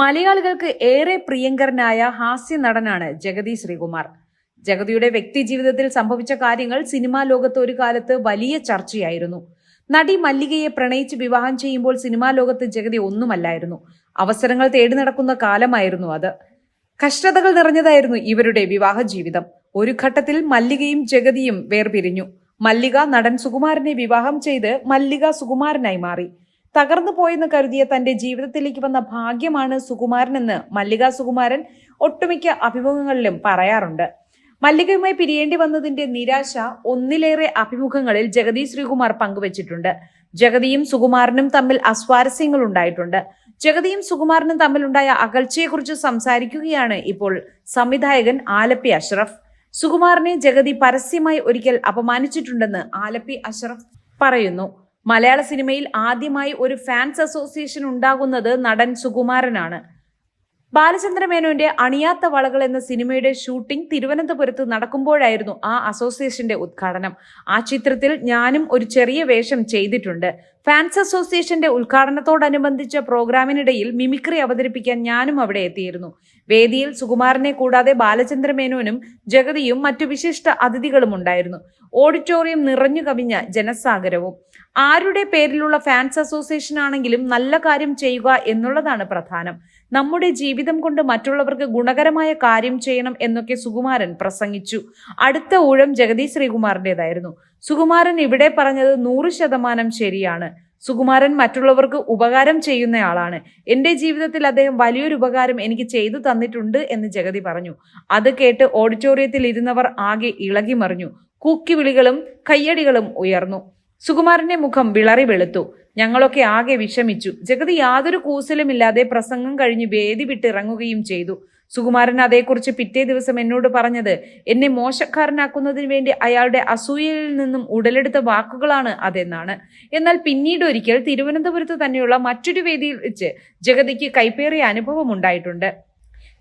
മലയാളികൾക്ക് ഏറെ പ്രിയങ്കരനായ ഹാസ്യ നടനാണ് ജഗതി ശ്രീകുമാർ. ജഗതിയുടെ വ്യക്തി ജീവിതത്തിൽ സംഭവിച്ച കാര്യങ്ങൾ സിനിമാ ലോകത്ത് ഒരു കാലത്ത് വലിയ ചർച്ചയായിരുന്നു. നടി മല്ലികയെ പ്രണയിച്ച് വിവാഹം ചെയ്യുമ്പോൾ സിനിമാ ലോകത്ത് ജഗതി ഒന്നുമല്ലായിരുന്നു. അവസരങ്ങൾ തേടി നടക്കുന്ന കാലമായിരുന്നു അത്. കഷ്ടതകൾ നിറഞ്ഞതായിരുന്നു ഇവരുടെ വിവാഹ ജീവിതം. ഒരു ഘട്ടത്തിൽ മല്ലികയും ജഗതിയും വേർപിരിഞ്ഞു. മല്ലിക നടൻ സുകുമാരനെ വിവാഹം ചെയ്ത് മല്ലിക സുകുമാരനായി മാറി. തകർന്നു പോയെന്ന് കരുതിയ തന്റെ ജീവിതത്തിലേക്ക് വന്ന ഭാഗ്യമാണ് സുകുമാരനെന്ന് മല്ലിക സുകുമാരൻ ഒട്ടുമിക്ക അഭിമുഖങ്ങളിലും പറയാറുണ്ട്. മല്ലികയുമായി പിരിയേണ്ടി വന്നതിന്റെ നിരാശ ഒന്നിലേറെ അഭിമുഖങ്ങളിൽ ജഗതി ശ്രീകുമാർ പങ്കുവച്ചിട്ടുണ്ട്. ജഗതിയും സുകുമാരനും തമ്മിൽ അസ്വാരസ്യങ്ങൾ ഉണ്ടായിട്ടുണ്ട്. ജഗതിയും സുകുമാരനും തമ്മിലുണ്ടായ അകൽച്ചയെക്കുറിച്ച് സംസാരിക്കുകയാണ് ഇപ്പോൾ സംവിധായകൻ ആലപ്പി അഷ്റഫ്. സുകുമാരനെ ജഗതി പരസ്യമായി ഒരിക്കൽ അപമാനിച്ചിട്ടുണ്ടെന്ന് ആലപ്പി അഷ്റഫ് പറയുന്നു. മലയാള സിനിമയിൽ ആദ്യമായി ഒരു ഫാൻസ് അസോസിയേഷൻ ഉണ്ടാകുന്നത് നടൻ സുകുമാരനാണ്. ബാലചന്ദ്ര മേനോന്റെ അണിയാത്ത വളകൾ എന്ന സിനിമയുടെ ഷൂട്ടിംഗ് തിരുവനന്തപുരത്ത് നടക്കുമ്പോഴായിരുന്നു ആ അസോസിയേഷന്റെ ഉദ്ഘാടനം. ആ ചിത്രത്തിൽ ഞാനും ഒരു ചെറിയ വേഷം ചെയ്തിട്ടുണ്ട്. ഫാൻസ് അസോസിയേഷന്റെ ഉദ്ഘാടനത്തോടനുബന്ധിച്ച പ്രോഗ്രാമിനിടയിൽ മിമിക്രി അവതരിപ്പിക്കാൻ ഞാനും അവിടെ എത്തിയിരുന്നു. വേദിയിൽ സുകുമാരനെ കൂടാതെ ബാലചന്ദ്ര മേനോനും ജഗതിയും മറ്റു വിശിഷ്ട അതിഥികളും ഉണ്ടായിരുന്നു. ഓഡിറ്റോറിയം നിറഞ്ഞു കവിഞ്ഞ ജനസാഗരവും. ആരുടെ പേരിലുള്ള ഫാൻസ് അസോസിയേഷൻ ആണെങ്കിലും നല്ല കാര്യം ചെയ്യുക എന്നുള്ളതാണ് പ്രധാനം. നമ്മുടെ ജീവിതം കൊണ്ട് മറ്റുള്ളവർക്ക് ഗുണകരമായ കാര്യം ചെയ്യണം എന്നൊക്കെ സുകുമാരൻ പ്രസംഗിച്ചു. അടുത്ത ഊഴം ജഗതി ശ്രീകുമാറിന്റെതായിരുന്നു സുകുമാരൻ ഇവിടെ പറഞ്ഞത് നൂറ് ശതമാനം ശരിയാണ്. സുകുമാരൻ മറ്റുള്ളവർക്ക് ഉപകാരം ചെയ്യുന്നയാളാണ്. എന്റെ ജീവിതത്തിൽ അദ്ദേഹം വലിയൊരു ഉപകാരം എനിക്ക് ചെയ്തു തന്നിട്ടുണ്ട് എന്ന് ജഗതി പറഞ്ഞു. അത് കേട്ട് ഓഡിറ്റോറിയത്തിൽ ഇരുന്നവർ ആകെ ഇളകി മറിഞ്ഞു. കൂക്കിവിളികളും കയ്യടികളും ഉയർന്നു. സുകുമാരന്റെ മുഖം വിളറി വെളുത്തു. ഞങ്ങളൊക്കെ ആകെ വിഷമിച്ചു. ജഗതി യാതൊരു കൂസലുമില്ലാതെ പ്രസംഗം കഴിഞ്ഞ് വേദി വിട്ടിറങ്ങുകയും ചെയ്തു. സുകുമാരൻ അതേക്കുറിച്ച് പിറ്റേ ദിവസം എന്നോട് പറഞ്ഞത് എന്നെ മോശക്കാരനാക്കുന്നതിന് വേണ്ടി അയാളുടെ അസൂയയിൽ നിന്നും ഉടലെടുത്ത വാക്കുകളാണ് അതെന്നാണ്. എന്നാൽ പിന്നീട് ഒരിക്കൽ തിരുവനന്തപുരത്ത് തന്നെയുള്ള മറ്റൊരു വേദിയിൽ വെച്ച് ജഗതിക്ക് കൈപ്പേറിയ അനുഭവം ഉണ്ടായിട്ടുണ്ട്.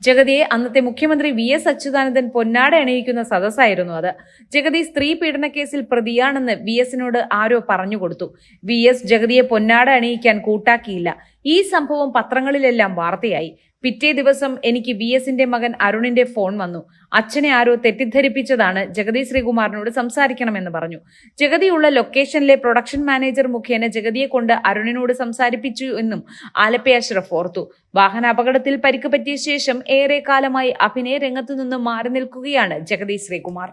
ജഗതിയെ അന്നത്തെ മുഖ്യമന്ത്രി വി. എസ്. അച്യുതാനന്ദൻ പൊന്നാട അണിയിക്കുന്ന സദസ്സായിരുന്നു അത്. ജഗതി സ്ത്രീ പീഡന കേസിൽ പ്രതിയാണെന്ന് വി. എസിനോട് ആരോ പറഞ്ഞു കൊടുത്തു. വി. എസ് ജഗതിയെ പൊന്നാട അണിയിക്കാൻ കൂട്ടാക്കിയില്ല. ഈ സംഭവം പത്രങ്ങളിലെല്ലാം വാർത്തയായി. പിറ്റേ ദിവസം എനിക്ക് വി എസിന്റെ മകൻ അരുണിന്റെ ഫോൺ വന്നു. അച്ഛനെ ആരോ തെറ്റിദ്ധരിപ്പിച്ചതാണ് ജഗതി ശ്രീകുമാറിനോട് സംസാരിക്കണമെന്ന് പറഞ്ഞു. ജഗതിയുള്ള ലൊക്കേഷനിലെ പ്രൊഡക്ഷൻ മാനേജർ മുഖേന ജഗതിയെ കൊണ്ട് അരുണിനോട് സംസാരിപ്പിച്ചു എന്നും ആലപ്പി അഷ്റഫ് ഓർത്തു. വാഹനാപകടത്തിൽ പരിക്ക് പറ്റിയ ശേഷം ഏറെ കാലമായി അഭിനയ രംഗത്തു നിന്നും മാറി നിൽക്കുകയാണ് ജഗതി ശ്രീകുമാർ.